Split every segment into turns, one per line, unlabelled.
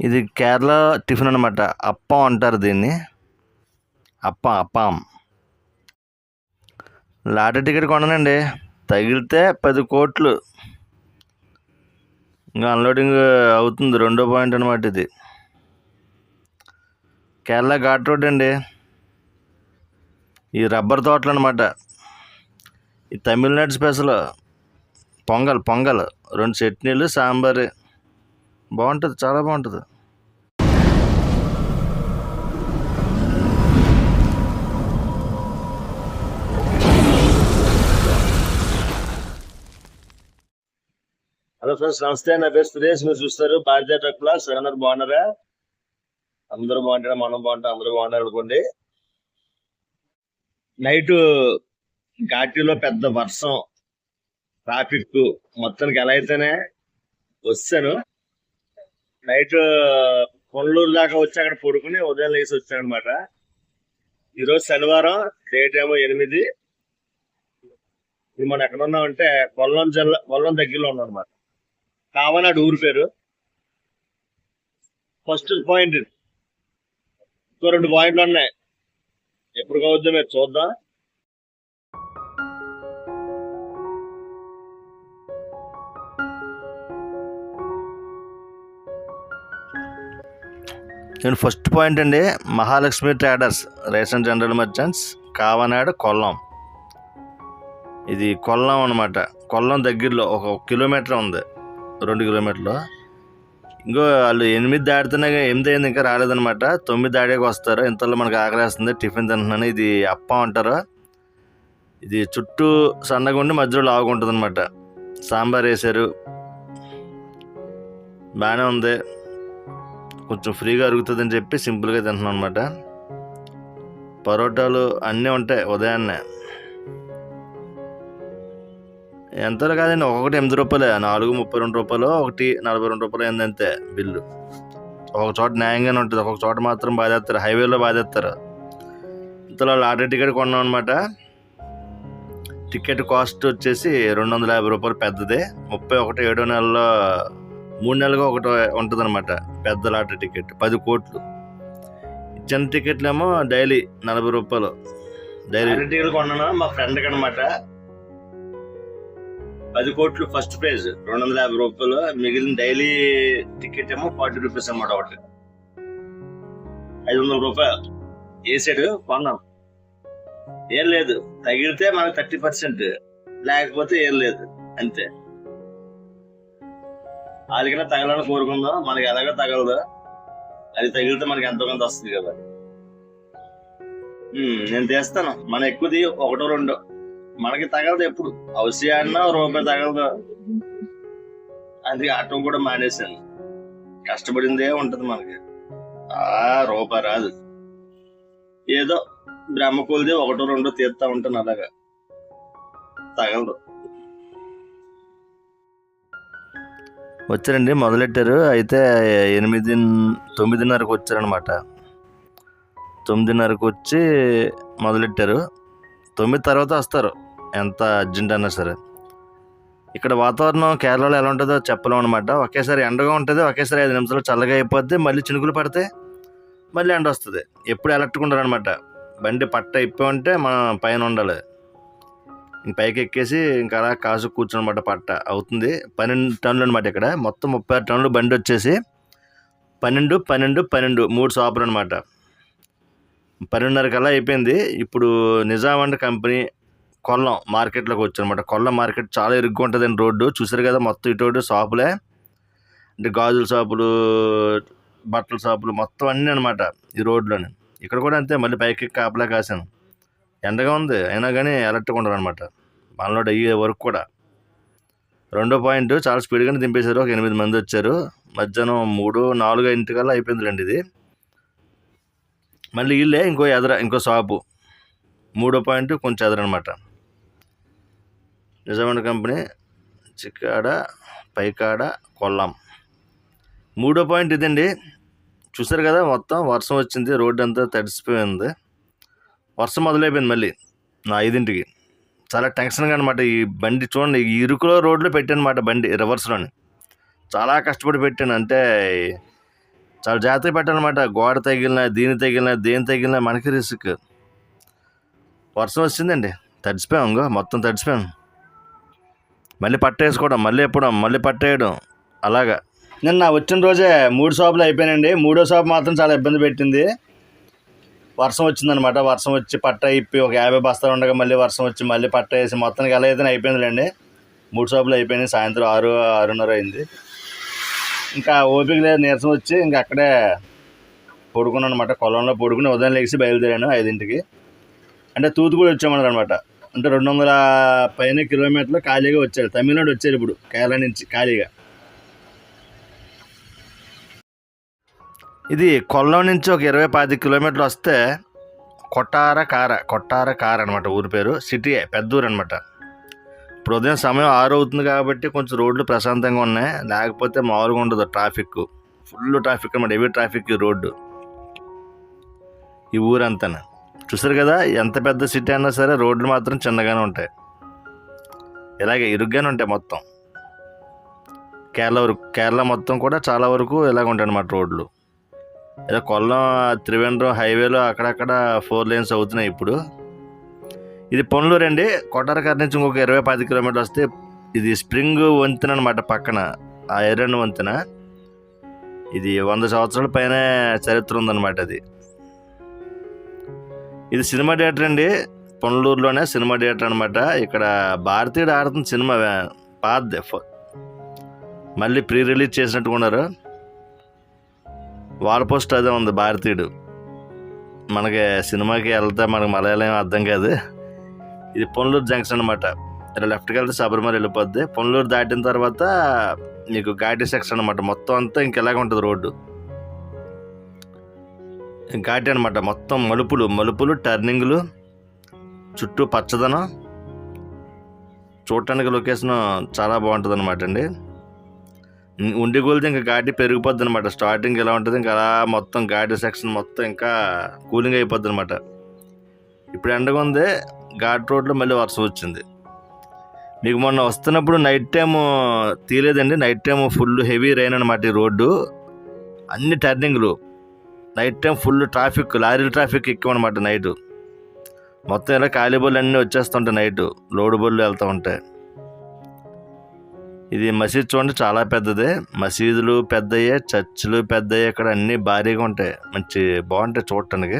ఇది కేరళ టిఫిన్ అనమాట అప్పం అంటారు దీన్ని. అప్పం అప్పం. లాటరీ టికెట్ కొననండి. తగిలితే పది కోట్లు. ఇంకా అన్లోడింగ్ అవుతుంది. రెండో పాయింట్ అనమాట ఇది. కేరళ ఘాట్ రోడ్ అండి. ఈ రబ్బర్ తోటలు అనమాట ఈ తమిళనాడు స్పెషల్. పొంగల్ పొంగల్. రెండు చట్నీలు సాంబార్. బాగుంటుంది చాలా బాగుంటుంది. హలో ఫ్రెండ్స్ నమస్తే. నా పేరు సురేష్. మీరు చూస్తారు భారతీయ ట్రక్ ప్లాస్ అందరూ బాగున్నారా? అందరూ బాగుంటారా? మనం బాగుంటాం. అందరూ బాగున్నారు అనుకోండి. నైట్ ఘాటీలో పెద్ద వర్షం ట్రాఫిక్ మొత్తానికి ఎలా అయితేనే వస్తాను. నైట్ కొల్లూరు దాకా వచ్చి అక్కడ పడుకుని ఉదయం లేచి వచ్చానమాట. అనమాట ఈరోజు శనివారం డేట్ ఏమో ఎనిమిది. ఇది మనం ఎక్కడ ఉన్నామంటే కొల్లం జిల్లా కొల్లం దగ్గరలో ఉన్నాం అనమాట కావనాడు ఊరి పేరు. ఫస్ట్ పాయింట్ ఇది. ఇంకో రెండు పాయింట్లు ఉన్నాయి. ఎప్పుడు కావద్దో మీరు చూద్దాం. నేను ఫస్ట్ పాయింట్ అండి Mahalakshmi traders ration general merchants Kavanadu Kollam. ఇది కొల్లం అనమాట కొల్లం దగ్గరలో ఒక కిలోమీటర్ ఉంది. రెండు కిలోమీటర్లు. ఇంకో వాళ్ళు ఎనిమిది దాటితేనే ఎనిమిది అయింది ఇంకా రాలేదనమాట తొమ్మిది దాడాక వస్తారు. ఇంతలో మనకు ఆకలేస్తుంది టిఫిన్ తింటున్నాను. ఇది అప్పం అంటారు. ఇది చుట్టూ సన్నగా ఉండి మధ్యలో లావుకుంటుంది అనమాట సాంబార్ వేశారు. బాగానే ఉంది. కొంచెం ఫ్రీగా అరుగుతుందని చెప్పి సింపుల్గా తింటున్నాం అనమాట పరోటాలు అన్నీ ఉంటాయి ఉదయాన్నే. ఎంతలో కాదండి ఒక్కొక్కటి ఎనిమిది రూపాయలే. నాలుగు ముప్పై రెండు రూపాయలు ఒకటి నలభై రెండు రూపాయలు అయింది అంతే బిల్లు. ఒక చోట న్యాయంగానే ఉంటుంది. ఒక్కొక్క చోట మాత్రం బాధేస్తారు. హైవేలో బాధేస్తారు. ఇంతలో లాటరీ టికెట్ కొన్నాం అనమాట టికెట్ కాస్ట్ వచ్చేసి రెండు వందల యాభై రూపాయలు పెద్దదే. ముప్పై ఒకటి ఏడో నెలలో మూడు నెలలుగా ఒకటి ఉంటుంది అనమాట పెద్ద లాటరీ టికెట్ పది కోట్లు. చిన్న టికెట్లు ఏమో డైలీ నలభై రూపాయలు. డైలీ టికెట్ కొన్నాను మా ఫ్రెండ్కి అనమాట పది కోట్లు ఫస్ట్ ప్రైజ్ రెండు వందల యాభై రూపాయలు. మిగిలిన డైలీ టికెట్ ఏమో ఫార్టీ రూపీస్ అన్నమాట ఒకటి. ఐదు వందల రూపాయలు. వేసాడు కొన్నాం. ఏం లేదు. తగిలితే మనకు థర్టీ పర్సెంట్. లేకపోతే ఏం లేదు. అంతే. వాళ్ళకైనా తగలని కోరుకుందాం. మనకి ఎలాగో తగలదు. అది తగిలితే మనకి ఎంతో కొంత వస్తుంది కదా. ఉమ్, నేను తెస్తాను. మన ఎక్కువది ఒకటో రెండో. మనకి తగలదు ఎప్పుడు. అవసరాన్న రూపాయి తగలదు. అందుకే ఆటం కూడా మానేశాను. కష్టపడిందే ఉంటది మనకి. ఆ రూపాయి రాదు. ఏదో బ్రహ్మకూలిది ఒకటో రెండో తీస్తా ఉంటాను అలాగా. తగలదు. వచ్చారండి మొదలెట్టారు. అయితే ఎనిమిది తొమ్మిదిన్నరకు వచ్చారనమాట తొమ్మిదిన్నరకు వచ్చి మొదలెట్టారు. తొమ్మిది తర్వాత వస్తారు ఎంత అర్జెంట్ అన్నా సరే. ఇక్కడ వాతావరణం కేరళలో ఎలా ఉంటుందో చెప్పలేం అనమాట ఒకేసారి ఎండగా ఉంటుంది ఒకేసారి ఐదు నిమిషాలు చల్లగా అయిపోద్ది మళ్ళీ చినుకులు పడితే మళ్ళీ ఎండ వస్తుంది. ఎప్పుడు అలర్ట్గా ఉండాలన్నమాట బండి పట్ట ఇప్పి ఉంటే మనం పైన ఉండాలి. పైకి ఎక్కేసి ఇంకా అలా కాసు కూర్చున్నమాట పట్ట. అవుతుంది. పన్నెండు టన్నులు అనమాట ఇక్కడ. మొత్తం ముప్పై ఆరు టన్నులు బండి వచ్చేసి పన్నెండు పన్నెండు పన్నెండు మూడు షాపులు అనమాట పన్నెండున్నర కల్లా అయిపోయింది. ఇప్పుడు నిజాం అండ్ కంపెనీ కొల్లం మార్కెట్లోకి వచ్చానమాట కొల్లం మార్కెట్ చాలా ఇరుగ్గా ఉంటుందండి రోడ్డు. చూసారు కదా మొత్తం ఇటు షాపులే. అంటే గాజుల షాపులు బట్టల షాపులు మొత్తం అన్నీ అనమాట ఈ రోడ్లోనే. ఇక్కడ కూడా అంతే. మళ్ళీ పైకి కాపలా కాశాను. ఎండగా ఉంది. అయినా కానీ అలర్ట్గా ఉండరు అనమాట మనలోడ్ అయ్యే వర్క్ కూడా. రెండో పాయింట్ చాలా స్పీడ్గానే దింపేశారు. ఒక ఎనిమిది మంది వచ్చారు. మధ్యాహ్నం మూడు నాలుగు ఇంటికల్లా అయిపోయిందిలేండి ఇది. మళ్ళీ వీళ్ళే ఇంకో ఎదర ఇంకో షాపు. మూడో పాయింట్ కొంచెం ఎదరనమాట నిజమైన కంపెనీ చిక్కాడ పైకాడ కొల్లాం. మూడో పాయింట్ ఇదండి. చూసారు కదా మొత్తం వర్షం వచ్చింది రోడ్డు అంతా తడిసిపోయింది. వర్షం మొదలైపోయింది మళ్ళీ. నా ఐదింటికి. చాలా టెన్షన్గా అనమాట ఈ బండి చూడండి ఈ ఇరుకులో రోడ్లో పెట్టాను అనమాట బండి రివర్స్లోని. చాలా కష్టపడి పెట్టాను. అంటే చాలా జాగ్రత్తగా పెట్టాలన్నమాట గోడ తగిలిన దీని తగిలిన దేని తగిలిన మనకి రిస్క్. వర్షం వచ్చిందండి. తడిసిపోయాం ఇంకో మొత్తం తడిసిపోయాం. మళ్ళీ పట్టేసుకోవడం మళ్ళీ ఎప్పడం మళ్ళీ పట్టేయడం అలాగా. నిన్న వచ్చిన రోజే మూడు షాపులు అయిపోయానండి మూడో షాప్ మాత్రం చాలా ఇబ్బంది పెట్టింది. వర్షం వచ్చిందనమాట వర్షం వచ్చి పట్ట ఇప్పి ఒక యాభై బస్తాలు ఉండగా మళ్ళీ వర్షం వచ్చి మళ్ళీ పట్ట వేసి మొత్తానికి ఎలా అయితే అయిపోయిందిలేండి. మూడు షాపులు అయిపోయినాయి. సాయంత్రం ఆరు ఆరున్నర అయింది. ఇంకా ఓపిక లేదు నీరసం వచ్చి ఇంకా అక్కడే పడుకున్నాను అనమాట పొలంలో పడుకుని ఉదయం లేచి బయలుదేరాను ఐదింటికి. అంటే తూతుకుడి వచ్చామన్నారనమాట అంటే రెండు వందల పైన కిలోమీటర్లు ఖాళీగా వచ్చారు. తమిళనాడు వచ్చారు ఇప్పుడు కేరళ నుంచి ఖాళీగా. ఇది కొల్లం నుంచి ఒక ఇరవై పది కిలోమీటర్లు వస్తే కొట్టార కార కొట్టార కార అనమాట ఊరి పేరు. సిటీ పెద్ద ఊరు అనమాట ఇప్పుడు ఉదయం సమయం ఆరు అవుతుంది కాబట్టి కొంచెం రోడ్లు ప్రశాంతంగా ఉన్నాయి. లేకపోతే మామూలుగా ఉండదు ట్రాఫిక్ ఫుల్ ట్రాఫిక్ అనమాట హెవీ ట్రాఫిక్ ఈ రోడ్డు. ఈ ఊరంతా చూసారు కదా ఎంత పెద్ద సిటీ అయినా సరే రోడ్లు మాత్రం చిన్నగానే ఉంటాయి. ఇలాగే ఇరుగ్గానే ఉంటాయి మొత్తం. కేరళ వరకు కేరళ మొత్తం కూడా చాలా వరకు ఇలాగ ఉంటాయి అన్నమాట రోడ్లు. ఏదో కొల్లం త్రివేంద్రం హైవేలో అక్కడక్కడ ఫోర్ లేన్స్ అవుతున్నాయి ఇప్పుడు. ఇది పొన్లూరు అండి. కొట్టారకర నుంచి ఇంకొక ఇరవై పది కిలోమీటర్లు వస్తే ఇది స్ప్రింగ్ వంతెన అనమాట పక్కన. ఆ ఎర్రన్ వంతెన. ఇది వంద సంవత్సరాల పైన చరిత్ర ఉందన్నమాట అది. ఇది సినిమా థియేటర్ అండి. పొన్లూరులోనే సినిమా థియేటర్ అనమాట ఇక్కడ భారతీయుడు ఆడుతున్న సినిమా వే- పాతదే మళ్ళీ ప్రీ రిలీజ్ చేసినట్టుగా ఉన్నారు. వాల్ పోస్ట్ అదే ఉంది భారతీయుడు. మనకి సినిమాకి వెళ్తే మనకి మలయాళం అర్థం కాదు. ఇది పొన్లూరు జంక్షన్ అనమాట ఇలా లెఫ్ట్కి వెళ్తే శబరిమల వెళ్ళిపోద్ది. పొన్లూరు దాటిన తర్వాత నీకు ఘాటి సెక్షన్ అనమాట మొత్తం అంతా ఇంకెలాగ ఉంటుంది రోడ్డు. ఘాటి అనమాట మొత్తం మలుపులు మలుపులు టర్నింగ్లు చుట్టూ పచ్చదనం. చూడటానికి లొకేషన్ చాలా బాగుంటుంది అనమాట అండి. ఉండి కొలితే ఇంకా గాడి పెరిగిపోద్ది అనమాట స్టార్టింగ్ ఎలా ఉంటుంది ఇంకా అలా మొత్తం ఘాటి సెక్షన్ మొత్తం ఇంకా కూలింగ్ అయిపోద్ది అనమాట ఇప్పుడు ఎండగా ఉంది ఘాట్ రోడ్లో మళ్ళీ వర్షం వచ్చింది. మీకు మొన్న వస్తున్నప్పుడు night time తీయలేదండి night time full heavy rain అనమాట ఈ రోడ్డు. అన్ని టర్నింగ్లు నైట్ టైం ఫుల్ ట్రాఫిక్ లారీల ట్రాఫిక్ ఎక్కువ అనమాట నైట్ మొత్తం ఇలా ఖాళీ బళ్ళు అన్నీ వచ్చేస్తుంటాయి నైట్ లోడు బళ్ళు వెళ్తూ ఉంటాయి. ఇది మసీద్ చూడండి చాలా పెద్దది. మసీదులు పెద్దయ్యే చర్చిలు పెద్దయ్యే ఇక్కడ అన్నీ భారీగా ఉంటాయి. మంచి బాగుంటాయి చూడటానికి.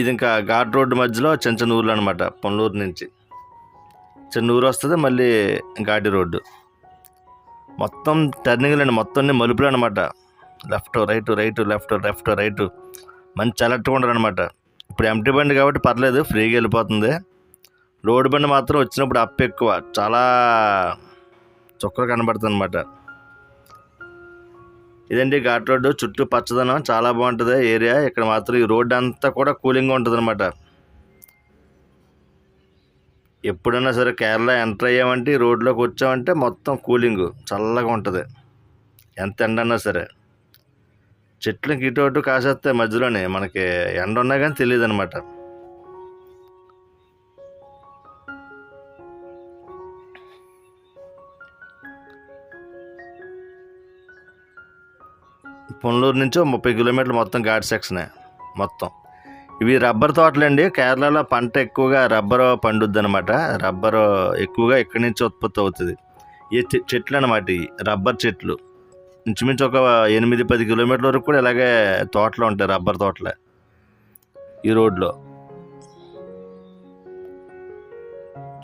ఇది ఇంకా ఘాట్ రోడ్డు మధ్యలో చిన్న చిన్న ఊర్లు అనమాట పొన్నూరు నుంచి. చిన్న ఊరు వస్తుంది మళ్ళీ ఘాటి రోడ్డు. మొత్తం టర్నింగ్లు అండి మొత్తం అన్ని మలుపులు అనమాట left right right left left right. మంచి అలర్ట్గా ఉండరు అనమాట ఇప్పుడు ఎంటీ బండి కాబట్టి పర్లేదు ఫ్రీగా వెళ్ళిపోతుంది. రోడ్డు బండి మాత్రం వచ్చినప్పుడు అప్ ఎక్కువ. చాలా చుక్కలు కనబడుతుంది అనమాట ఇదండి ఘాట్ రోడ్డు? చుట్టూ పచ్చదనం చాలా బాగుంటుంది ఏరియా. ఇక్కడ మాత్రం ఈ రోడ్డు అంతా కూడా కూలింగ్గా ఉంటుంది అనమాట ఎప్పుడైనా సరే కేరళ ఎంటర్ అయ్యామంటే ఈ రోడ్లోకి వచ్చామంటే మొత్తం కూలింగ్ చల్లగా ఉంటుంది. ఎంత ఎండ అన్నా సరే. చెట్లకి ఇటు అటు కాసేస్తాయి మధ్యలోనే. మనకి ఎండ ఉన్నా కానీ తెలియదు అనమాట పొన్నూరు నుంచి ముప్పై కిలోమీటర్లు మొత్తం ఘాట్ సెక్షనే మొత్తం. ఇవి రబ్బర్ తోటలండి. కేరళలో పంట ఎక్కువగా రబ్బర్ పండుద్ది అనమాట రబ్బర్ ఎక్కువగా ఇక్కడి నుంచి ఉత్పత్తి అవుతుంది. ఈ చెట్లు అనమాట ఇవి రబ్బర్ చెట్లు. ఇంచుమించు ఒక ఎనిమిది పది కిలోమీటర్ల వరకు కూడా ఇలాగే తోటలు ఉంటాయి రబ్బర్ తోటలే. ఈ రోడ్లో.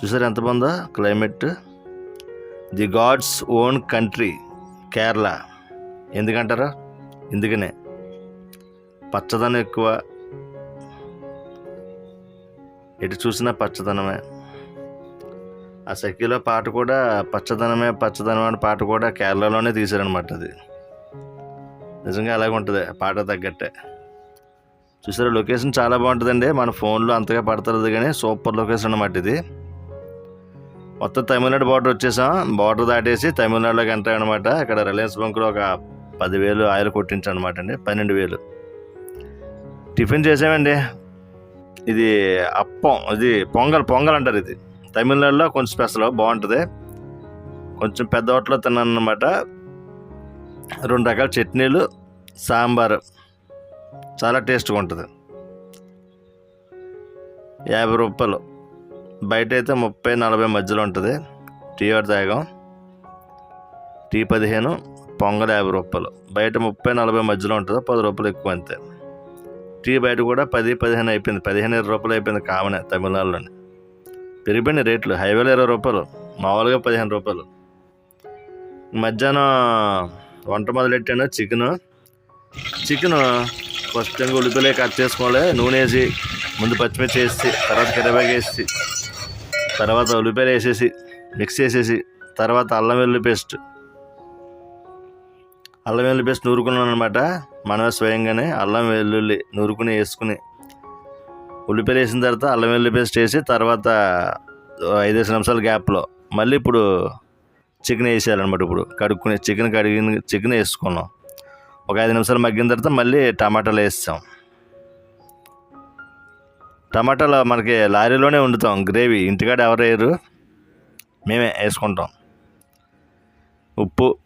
చూసారు ఎంత బాగుందో climate? The god's own country Kerala. ఎందుకంటారా? ఎందుకనే? పచ్చదనం ఎక్కువ. ఎటు చూసినా పచ్చదనమే. ఆ సఖీలో పాట కూడా పచ్చదనమే పచ్చదనం అనే పాట కూడా కేరళలోనే తీశారనమాట అది. నిజంగా అలాగే ఉంటుంది పాట తగ్గట్టే. చూసారా లొకేషన్ చాలా బాగుంటుందండి. మన ఫోన్లో అంతగా పడతలేదు కానీ సూపర్ లొకేషన్ అనమాట ఇది. మొత్తం తమిళనాడు బార్డర్ వచ్చేసాం. బార్డర్ దాటేసి తమిళనాడులోకి ఎంటర్ అనమాట ఇక్కడ రిలయన్స్ బ్యాంక్లో ఒక పదివేలు ఆయిల్ కొట్టించాను అనమాట అండి పన్నెండు వేలు. టిఫిన్ చేసామండి. ఇది అప్పం ఇది పొంగల్ పొంగల్ అంటారు ఇది. తమిళనాడులో కొంచెం స్పెషల్ బాగుంటుంది. కొంచెం పెద్ద హోటల్లో తిన్నాను అనమాట రెండు రకాల చట్నీలు సాంబారు. చాలా టేస్ట్గా ఉంటుంది. యాభై రూపాయలు. బయట అయితే ముప్పై నలభై మధ్యలో ఉంటుంది. Tea are తాగాం. టీ పదిహేను. పొంగల్ యాభై రూపాయలు. బయట ముప్పై నలభై మధ్యలో ఉంటుంది? పది రూపాయలు ఎక్కువ అంతే. టీ బయట కూడా పది పదిహేను అయిపోయింది. పదిహేను ఇరవై రూపాయలు అయిపోయింది కామనే తమిళనాడులోని. పెరిగిపోయినాయి రేట్లు. హైవేలో ఇరవై రూపాయలు. మామూలుగా పదిహేను రూపాయలు. మధ్యాహ్నం వంట మొదలెట్టాను? చికెను. చికెను ఫస్ట్ టైం ఉల్లిపాయలు కట్ చేసుకోవాలి. నూనె వేసి ముందు పచ్చిమిర్చి వేసి తర్వాత కరివేపాకు వేసి తర్వాత ఉల్లిపాయలు వేసేసి మిక్స్ చేసేసి తర్వాత అల్లం వెల్లుల్లి పేస్ట్. అల్లం వెల్లుల్లి పేస్ట్ నూరుకున్నాను అనమాట మనమే స్వయంగానే అల్లం వెల్లుల్లి నూరుకుని వేసుకుని ఉల్లిపాయలు వేసిన తర్వాత అల్లం వెల్లుల్లి పేస్ట్ వేసి తర్వాత ఐదేసి నిమిషాల గ్యాప్లో మళ్ళీ ఇప్పుడు చికెన్ వేసేయాలన్నమాట ఇప్పుడు. కడుక్కుని చికెన్ కడిగిన చికెన్ వేసుకున్నాం. ఒక ఐదు నిమిషాలు మగ్గిన తర్వాత మళ్ళీ టమాటాలు వేస్తాం. టమాటాలు మనకి లారీలోనే వండుతాం. గ్రేవీ ఇంటికాడ ఎవరు వేయరు. మేమే వేసుకుంటాం. ఉప్పు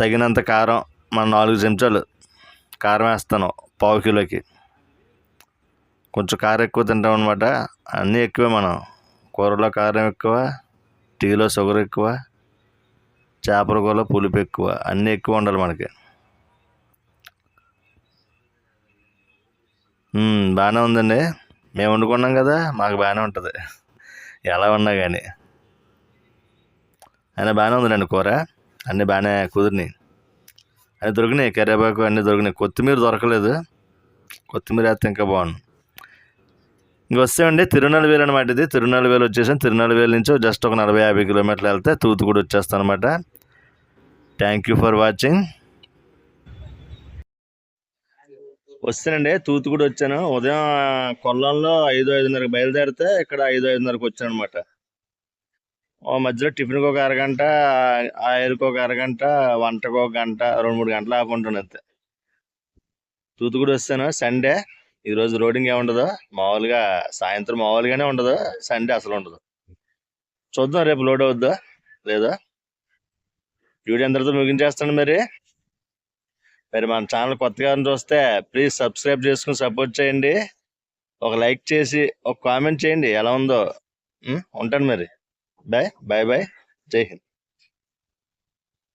తగినంత కారం మన నాలుగు చెంచాలు కారం వేస్తాను పావు కిలోకి. కొంచెం కారం ఎక్కువ తింటాం అనమాట అన్నీ ఎక్కువే మనం. కూరలో కారం ఎక్కువ టీలో షుగర్ ఎక్కువ చేపల కూరలో పులుపు ఎక్కువ అన్నీ ఎక్కువ ఉండాలి మనకి. బాగానే ఉందండి. మేము వండుకున్నాం కదా మాకు బాగానే ఉంటుంది. ఎలా ఉన్నా కానీ అయినా బాగానే ఉందండి కూర? అన్నీ బాగానే కుదిరినాయి. అన్నీ దొరికినాయి. కరివేపాకు అన్నీ దొరికినాయి. కొత్తిమీర దొరకలేదు. కొత్తిమీర వేస్తే ఇంకా బాగుంది ఇంక వస్తామండి. తిరునెలవేలు అనమాట ఇది. తిరునెలవేలు వచ్చేసాం. తిరునెలవేలు నుంచి జస్ట్ ఒక నలభై యాభై కిలోమీటర్లు వెళ్తే తూతుకుడి వచ్చేస్తాను అనమాట థ్యాంక్ యూ ఫర్ వాచింగ్ వస్తానండి. తూతుకుడి వచ్చాను. ఉదయం కొల్లంలో ఐదు ఐదున్నరకు బయలుదేరితే ఇక్కడ ఐదు ఐదున్నరకు వచ్చాను అనమాట మధ్యలో టిఫిన్కి ఒక అరగంట ఆయిల్కి ఒక అరగంట వంటకు ఒక గంట రెండు మూడు గంటలు ఆపుకుంటాను అంతే. తూతుకుడి వస్తాను సండే ఈరోజు రోడింగ్ ఏముండదు? మామూలుగా సాయంత్రం మామూలుగానే ఉండదు. సండే అసలు ఉండదు. చూద్దాం రేపు లోడ్ అవుద్దా? లేదా? వీడియో అందరితో ముగించేస్తాను మరి. మరి మన ఛానల్ కొత్తగా చూస్తే ప్లీజ్ సబ్స్క్రైబ్ చేసుకుని సపోర్ట్ చేయండి. ఒక లైక్ చేసి ఒక కామెంట్ చేయండి. ఎలా ఉందో. ఉంటాను మరి. बाय बाय बाय जय हिंद